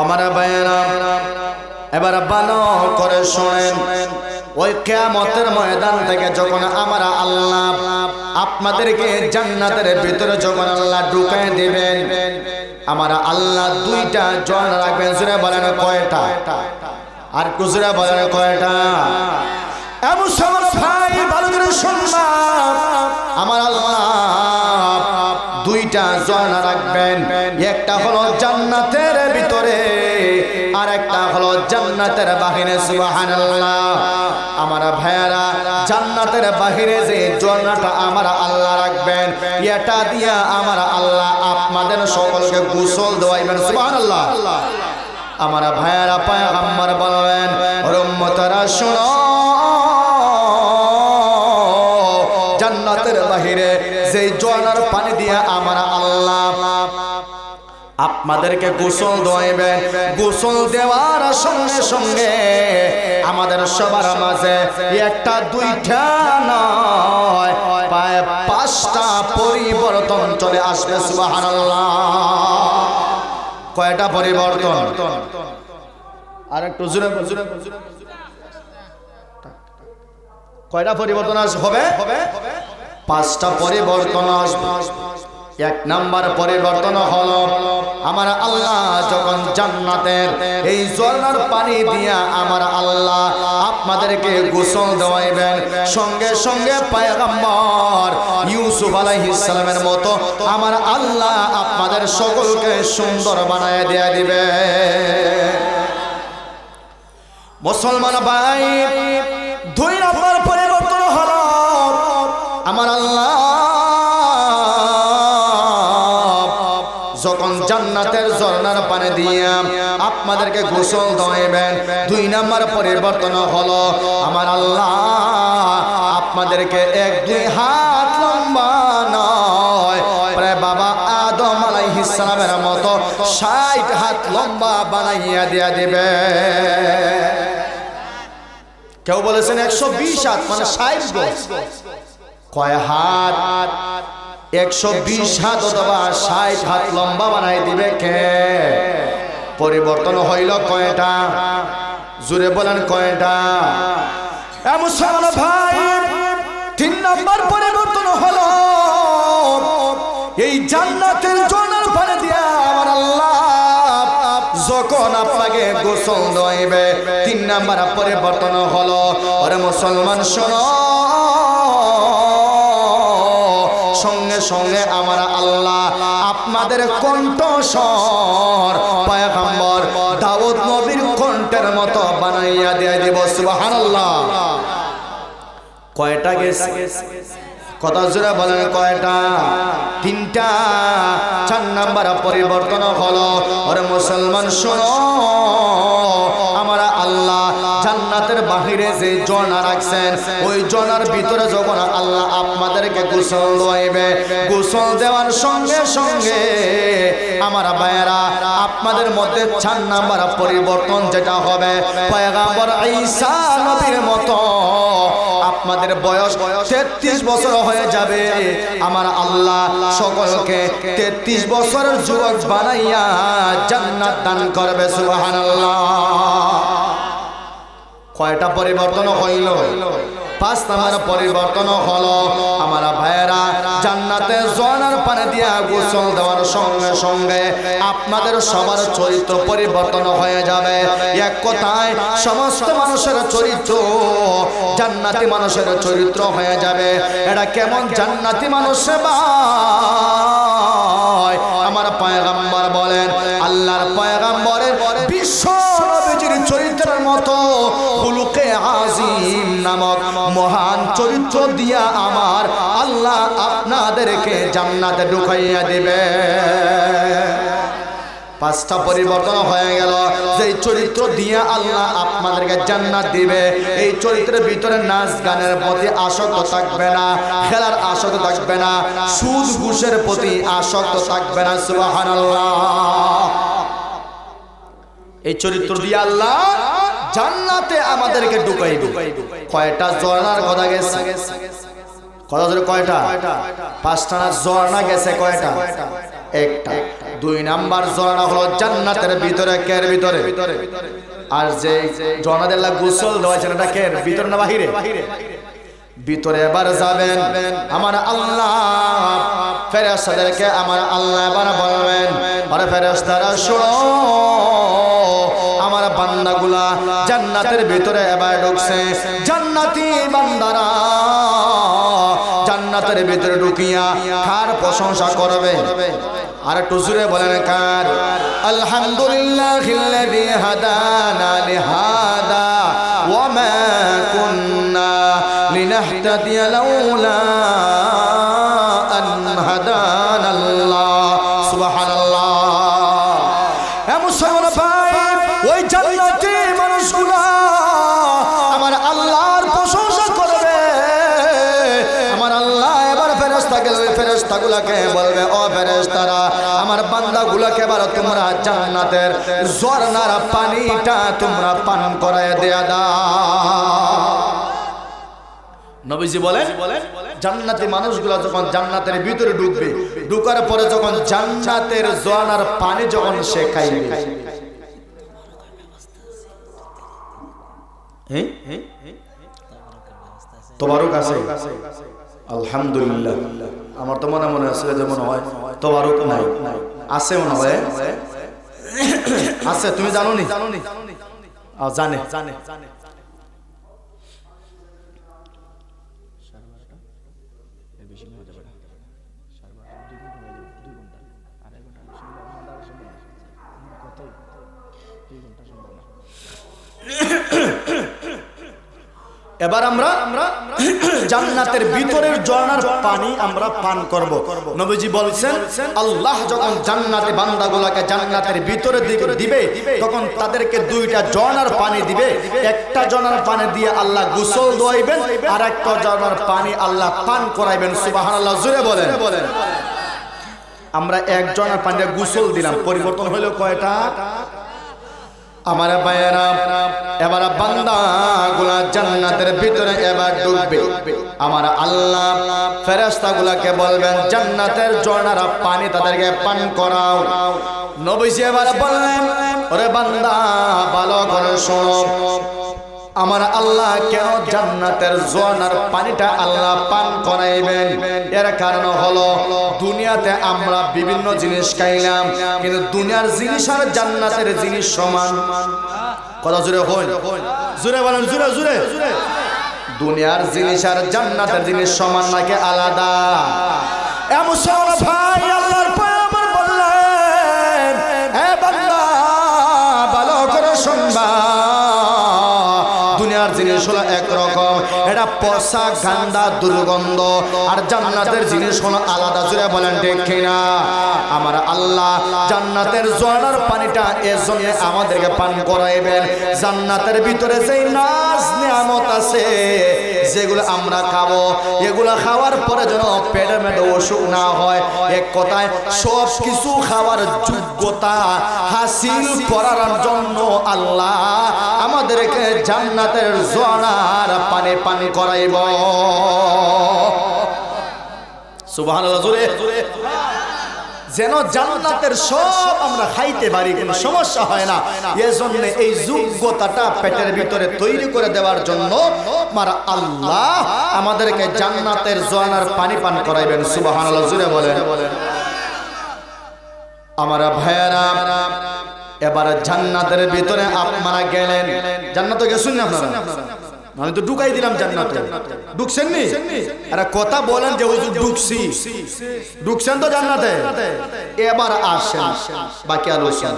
আমার ভাইয়েরা, এবার ভালো করে শোনেন, ওই কেয়ামতের ময়দান থেকে যখন আমার আল্লাহ আপনাদেরকে জান্নাতের ভিতরে যখন আল্লাহ ঢুকাই দিবেন, আমার আল্লাহ দুইটা জন রাখবেন জুড়ে বলেন কয়টা? আর কুজুরা বলেন কয়টা? এমন ভাই, ভালো করে শুনলাম আমার আল্লাহ দুইটা জনা রাখবেন। একটা হলো জান্নাতের ভিতরে আর একটা হলো জান্নাতের বাহিরে, সুবহানাল্লাহ। আমার ভাইয়ারা, জান্নাতের বাহিরে যে জন্নাটা আমার আল্লাহ রাখবেন, এটা দিয়া আমার আল্লাহ আপনাদের সকলকে গোসল দেওয়াইবেন, সুবহানাল্লাহ। আমার ভাইয়ারা, পায়গাম্বর বলবেন রম্মতারা শোনো। জান্নাতের বাহিরে যে জোয়ানার পানি দিয়ে আমার আল্লাহ আপনাদেরকে গোসল দোয়াইবেন। গোসল দেওয়ার সঙ্গে সঙ্গে আমাদের সবার মাঝে একটা, দুইটা নয়, প্রায় পাঁচটা পরিবর্তন চলে আসবে, সুবহানাল্লাহ। কয়টা পরিবর্তন? আর একটু জুড়ে জুড়ে কয়টা পরিবর্তন আস হবে? পাঁচটা পরিবর্তন আসবে এক নাম্বার পরিবর্তন হলো, আমার আল্লাহ যখন জান্নাতের এই ঝর্ণার পানি দিয়া আমার আল্লাহ আপনাদেরকে গোসল দেওয়াইবেন, সঙ্গে সঙ্গে পায়গাম্বর ইউসুফ আলাইহিস সালামের মতো আমার আল্লাহ আপনাদের সকলকে সুন্দর বানায় দেয়া দিবে। মুসলমান ভাই, দুই আমার আল্লাহ যখন জান্নাতের ঝর্ণার পানি দিয়ে আপনাদেরকে গোসল দইবেন দুই নম্বর পরিবর্তন হলো আমার আল্লাহ আপনাদেরকে এক দুই হাত লম্বা নয়। প্রায় বাবা আদম আলাইহিস সালামের মতো ষাট হাত লম্বা বানাইয়া দিয়া দিবে। কেউ বলেছেন একশো বিশ হাত মানে ষাট গজ। কয় হাত? একশো বিশ হাত অথবা ষাট হাত লম্বা বানাই দিবে কে? পরিবর্তন হইল কয়টা? জুড়ে বলেন কয়টা? মুসলমান ভাই, তিন নম্বর পরিবর্তন হলো, এই জান্নাতের জোনার পানি দিয়া আমার আল্লাহ যখন আপনাকে গোসল দইবে তিন নাম্বার পরিবর্তন হলো, ওরে মুসলমান শোনো। সঙ্গে সঙ্গে আমার আল্লাহ আপনাদের কণ্ঠস্বর পায়গাম্বর দাউদ নবীর কণ্ঠের মতো বানাইয়া দিয়ে দিব, সুবহানাল্লাহ। কয়টা গেছে? কথা জোরে বলেন কয়টা? তিনটা। চার নাম্বার পরিবর্তন হলো, ওরে মুসলমান শোনো, আমার আল্লাহ জান্নাতের বাহিরে যে জনা রাখছেন, ওই জনার ভিতরে যখন আল্লাহ আপনাদেরকে গোসল দোয়াইবে, গোসল দেওয়ার সঙ্গে সঙ্গে আমার ভাইয়েরা, আপনাদের মধ্যে চার নাম্বার পরিবর্তন যেটা হবে, পয়গাম্বর ঈসা নবীর মতো আপনাদের বয়স তেত্রিশ বছর হয়ে যাবে। আমার আল্লাহ সকলকে তেত্রিশ বছরের যুবক বানাইয়া জান্নাত দান করবে, সুবহানাল্লাহ। কয়টা পরিবর্তন হইল? পাঁচ নাম্বার পরিবর্তন হলো, আমার ভাইয়েরা, জান্নাতে জোয়ানার পানি দিয়া গোসল দেওয়ার সঙ্গে সঙ্গে আপনাদের সবার চরিত্র পরিবর্তন হয়ে যাবে। এক কথায়, সমস্ত মানুষের চরিত্র জান্নাতি মানুষের চরিত্র হয়ে যাবে। এটা কেমন জান্নাতি মানুষ ভাই? আমার পয়গাম্বর বলেন, আল্লাহর পয়গাম্বরের বিশ্ব নবীজির চরিত্রের মতো আজিম নামক মহান চরিত্র দিয়া আমার আল্লাহ আপনাদেরকে জান্নাতে ঢুকাইয়া দিবে। পাঁচটা পরিবর্তন হয়ে গেল। যে চরিত্র দিয়ে আল্লাহ আপনাদেরকে জান্নাত দিবে, এই চরিত্রের ভিতরে নাচ গানের প্রতি আসক্ত থাকবে না, খেলার আসক্ত থাকবে না, সুদ ঘুষের প্রতি আসক্ত থাকবে না, সুবহানাল্লাহ। এই চরিত্র দিয়ে আল্লাহ জান্নাতে আমাদেরকে ঢুকাই কয়টা ঝর্ণার কথা গেছে? কত ধরে কয়টা? পাঁচটা না ঝর্ণা গেছে কয়টা? একটা। দুই নাম্বার ঝর্ণা হলো জান্নাতের ভিতরে, কের ভিতরে? আর যে জনাদেল্লা গোসল দেওয়া আছে এটা কের? ভিতরে না বাহিরে? ভিতরে এবার যাবেন। আমার আল্লাহ ফেরেস্তাদেরকে আমার আল্লাহ এবার বলবেন, আরে ফেরেস্তারা শোনো। বান্দাগুলা জান্নাতের ভিতরে এবার ঢুকছে। জান্নাতি বান্দারা জান্নাতের ভিতরে ঢুকিয়া কার প্রশংসা করবে? আর একটু জুড়ে বলেন, কার? আলহামদুলিল্লাহ হাদানা লিহাদা ওয়া কুন্না লিনাহতাদিয়া লাউলা বান্দাগুলাকে তোমরা জান্নাতের ঝর্ণার পানিটা তোমরা পান করায় দেয়া দাও নবীজি বলেন জান্নাতি মানুষগুলো যখন জান্নাতের ভিতরে ঢুকবে, ঢুকার পরে যখন জান্নাতের ঝর্ণার পানি যখন সে খাইবে? তোমারও কাছে আলহামদুলিল্লাহ। আমার তো মনে মনে আছে যেমন হয় তোমারও নাই নাই। আছে মনে হয় আছে তুমি জানো নি? জানো নি? জানে। জানে জানে। এবার আমরা জান্নাতের ভিতরের ঝর্ণার পানি আমরা পান করব। নবীজি বলছেন, আল্লাহ যখন জান্নাতে বান্দাগুলোকে জান্নাতের ভিতরে দিবে, তখন তাদেরকে দুইটা ঝর্ণার পানি দিবে। একটা ঝর্ণার পানি দিয়ে আল্লাহ গোসল দোয়াইবেন আর একটা ঝর্ণার পানি আল্লাহ পান করাইবেন। সুবহানাল্লাহ জুড়ে বলেন। আমরা এক ঝর্ণার পানি দিয়ে গোসল দিলাম। পরিবর্তন হলো কয়টা? আমার বায়রা এবার বান্দা গুলা জান্নাতের ভিতরে এবার ডুববে আমার আল্লাহ ফেরেস্তা গুলাকে বলবেন, জান্নাতের জনারা পানি তাদেরকে পান করাও। নবীজি এবার বললেন, ওরে বান্দা, ভালো করে শোনো। আমার আল্লাহ কেন জান্নাতের জোয়ানার পানিটা আল্লাহ পান করাইবেন? এর কারণ হলো, দুনিয়াতে আমরা বিভিন্ন জিনিস খাইলাম, কিন্তু দুনিয়ার জিনিস আর জান্নাতের জিনিস সমান। কথা জুড়ে হই জুড়ে বলেন জুড়ে জুড়ে দুনিয়ার জিনিস আর জান্নাতের জিনিস সমান নাকি আলাদা? এমন ভাই sí, জিনিস হলো একরকম। এটা পচা গান্দা, দুর্গন্ধ। আর জান্নাতের জিনিস হলো আলাদা জুড়ে বলেন, ঠিক কিনা? আমার আল্লাহ জান্নাতের জোয়ার পানিটা এর জন্য আমাদেরকে পান করাইবেন। জান্নাতের ভিতরে যেই নাচ নিয়ামত আছে, যেগুলো আমরা খাব, এগুলো খাওয়ার পরে যেন পেটের মধ্যে অসুখ না হয়। এক কথায় সব কিছু খাওয়ার যোগ্যতা হাসিল করার জন্য আল্লাহ আমাদেরকে জান্নাতের জোয়ার পানি পানি করাইব। সুবহানাল্লাহ যেন জান্নাতের সব আমরা খাইতে পারি, কোনো সমস্যা হয় না। এজন্য এই যোগ্যতাটা পেটের ভিতরে তৈরি করে দেওয়ার জন্য আমার আল্লাহ আমাদেরকে জান্নাতের জোয়ানার পানি পান করাইবেন, সুবহানাল্লাহ জুড়ে বলেন। আমার ভাইয়ারা এবার জান্নাতের ভিতরে আপনারা গেলেন। জান্নাতে গেছেন না আপনারা? আমি তো ঢুকাই দিলাম জান্নাতে। ঢুকছেন নি? আরে কথা বলেন যে হুজুর ঢুকছি। ঢুকছেন তো জান্নাতে? এবার আসেন। বাকি আলোচনা।